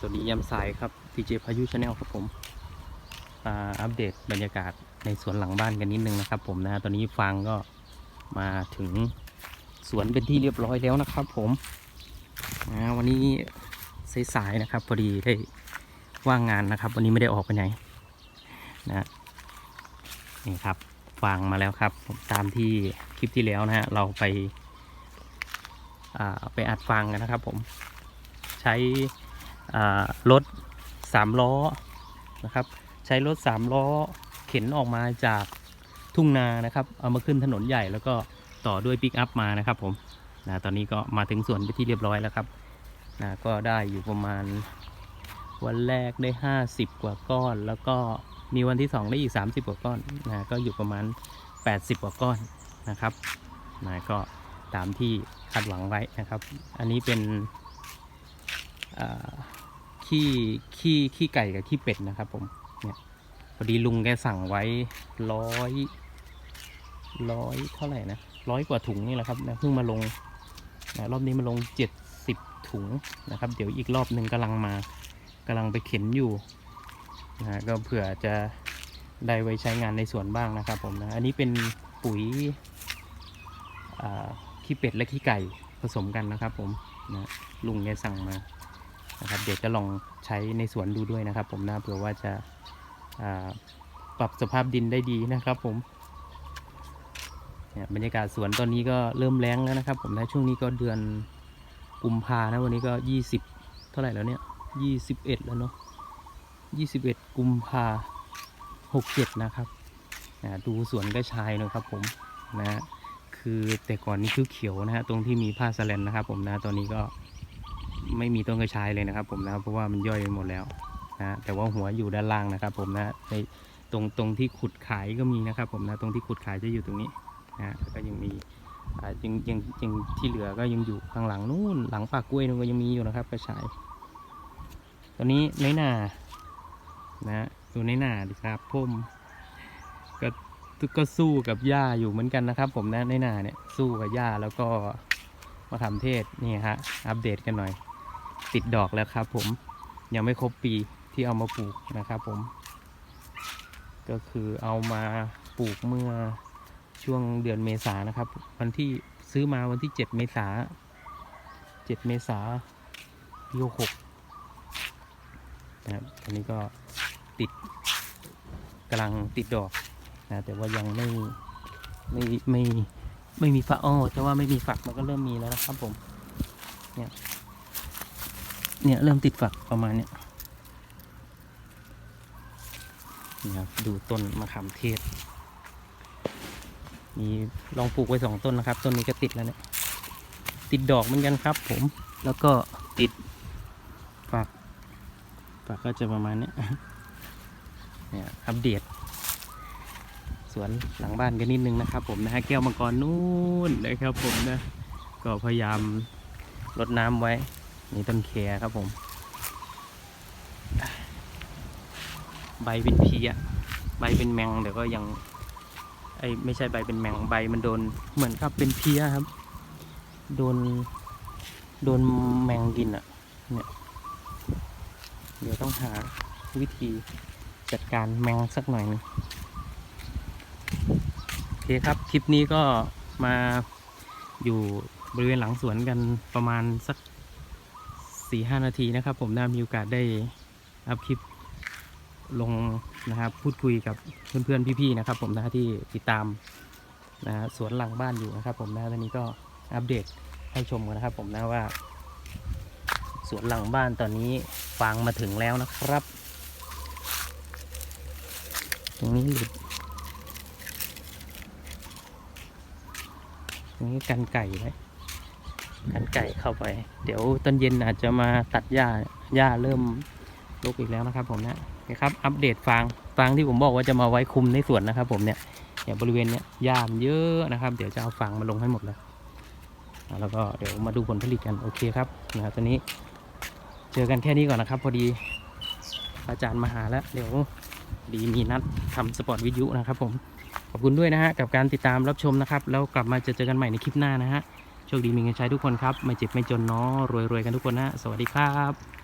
สวัสดียามสายครับ TJ พายุชาแนลครับผมอัปเดตบรรยากาศในสวนหลังบ้านกันนิดนึงนะครับ ผมนะตอนนี้ฟางก็มาถึงสวนเป็นที่เรียบร้อยแล้วนะครับ ผมวันนี้สายๆนะครับ พอดีได้ว่างงานนะครับ วันนี้ไม่ได้ออกไปไหนนะนี่ครับฟางมาแล้วครับ ตามที่คลิปที่แล้วนะฮะเราไปอ่าไปอัดฟางกันนะครับ ผมใช้ รถสามล้อนะครับ ใช้รถสามล้อเข็นออกมาจากทุ่งนานะครับ เอามาขึ้นถนนใหญ่แล้วก็ต่อด้วยปิกอัพมานะครับผมนะตอนนี้ก็มาถึงสวนไปที่เรียบร้อยแล้วครับนะก็ได้อยู่ประมาณวันแรกได้ 50 กว่าก้อน แล้วก็มีวันที่ 2 ได้อีก 30 กว่าก้อนนะก็อยู่ประมาณ 80 กว่าก้อนนะครับนะก็ตามที่คาดหวังไว้นะครับ อันนี้เป็นอ่า ขี้ขี้ขี้ไก่กับขี้เป็ดนะครับผมเนี่ยพอดีลุงแกสั่งไว้ร้อยร้อยเท่าไหร่นะร้อยกว่าถุงนี่แหละครับนะเพิ่งมาลงนะรอบนี้มาลงเจ็ดสิบถุงนะครับ เดี๋ยวอีกรอบหนึ่งกำลังมากำลังไปเข็นอยู่นะก็เผื่อจะได้ไว้ใช้งานในสวนบ้างนะครับผมนะอันนี้เป็นปุ๋ยขี้เป็ดและขี้ไก่ผสมกันนะครับผมนะลุงแกสั่งมา นะครับ เดี๋ยวจะลองใช้ในสวนดูด้วยนะครับ ผมนะเผื่อว่าจะปรับสภาพดินได้ดีนะครับ ผมบรรยากาศสวนตอนนี้ก็เริ่มแรงแล้วนะครับ ผมนะช่วงนี้ก็เดือนกุมภานะวันนี้ก็ยี่สิบเท่าไหร่แล้วเนี่ยยี่สิบเอ็ดแล้วเนาะยี่สิบเอ็ดกุมภาหกเจ็ดนะครับดูสวนก็ชายนะครับ ผมนะคือแต่ก่อนนี้คือเขียวนะฮะตรงที่มีผ้าสแลนนะครับ ผมนะตอนนี้ก็ ไม่มีต้นกระชายเลยนะครับ ผมนะเพราะว่ามันย่อยไปหมดแล้วนะแต่ว่าหัวอยู่ด้านล่างนะครับ ผมนะในตรงตรงที่ขุดขายก็มีนะครับ ผมนะตรงที่ขุดขายจะอยู่ตรงนี้นะแล้วก็ยังมียังยังยังที่เหลือก็ยังอยู่ข้างหลังนู่น หลังปากกล้วยนู่นก็ยังมีอยู่นะครับกระชายตอนนี้ในหนานะอยู่ในหนาดิครับผมก็ก็สู้กับหญ้าอยู่เหมือนกันนะครับ ผมนะในหนาเนี่ยสู้กับหญ้าแล้วก็มะขาเทศนี่ฮะอัปเดตกันหน่อย ติดดอกแล้วครับผมยังไม่ครบปีที่เอามาปลูกนะครับผม ก็คือเอามาปลูกเมื่อช่วงเดือนเมษานะครับ วันที่ซื้อมาวันที่ 7 เมษา 7 เมษาปีหกนะครับอันนี้ก็ติดกำลังติดดอกนะแต่ว่ายังไม่ไม่ไม่ไม่มีฝักอ้อแต่ว่าไม่มีฝักมันก็เริ่มมีแล้วนะครับผมเนี่ย เนี่ยเริ่มติดฝักประมาณเนี้ยนี่ครับดูต้นมะขามเทศ มีลองปลูกไว้สองต้นนะครับ ต้นนี้ก็ติดแล้วเนี่ย ติดดอกเหมือนกันครับ ผม แล้วก็ติดฝัก ฝักก็จะประมาณเนี้ยเนี่ยอัปเดต สวนหลังบ้านกันนิดนึงนะครับ ผมนะฮะแก้วมังกรนู่นนะครับผมนะ ก็พยายามรดน้ำไว้ นี่ต้นแคครับผม ใบเป็นเพียใบเป็นแมงแต่ก็ยังไอไม่ใช่ใบเป็นแมงใบมันโดนเหมือนกับเป็นเพียครับ โดน โดนแมงกินอะ่ะ เนี่ย เดี๋ยวต้องหาวิธีจัดการแมงสักหน่อยนึงโอเคครับ คลิปนี้ก็มาอยู่บริเวณหลังสวนกันประมาณสัก สี่ห้านาทีนะครับ ผมน่ามีโอกาสได้อัพคลิปลงนะครับพูดคุยกับเพื่อนๆพี่ๆนะครับ ผมนะที่ติดตามนะสวนหลังบ้านอยู่นะครับ ผมนะตอนนี้ก็อัปเดตให้ชมกันนะครับ ผมนะว่า สวนหลังบ้านตอนนี้ฟางมาถึงแล้วนะครับ ตรงนี้หลุดตรงนี้กันไก่ไว้ กันไก่เข้าไป เดี๋ยวตอนเย็นอาจจะมาตัดหญ้าหญ้าเริ่มรกอีกแล้วนะครับผมนะนะครับอัปเดตฟางฟางที่ผมบอกว่าจะมาไว้คุมในสวนนะครับ ผมเนี่ยเนี่ยบริเวณเนี้ยหญ้ามันเยอะนะครับ เดี๋ยวจะเอาฟางมาลงให้หมดเลยแล้วก็เดี๋ยวมาดูผลผลิตกันโอเคครับนะครับตอนนี้เจอกันแค่นี้ก่อนนะครับ พอดีอาจารย์มาหาแล้ว เดี๋ยวดีมีนัดทำสปอร์ตวิทยุนะครับผมขอบคุณด้วยนะฮะกับการติดตามรับชมนะครับ แล้วกลับมาจะเจอกันใหม่ในคลิปหน้านะฮะ โชคดีมีเงินใช้ทุกคนครับ ไม่เจ็บไม่จนเนาะรวยๆกันทุกคนนะ สวัสดีครับ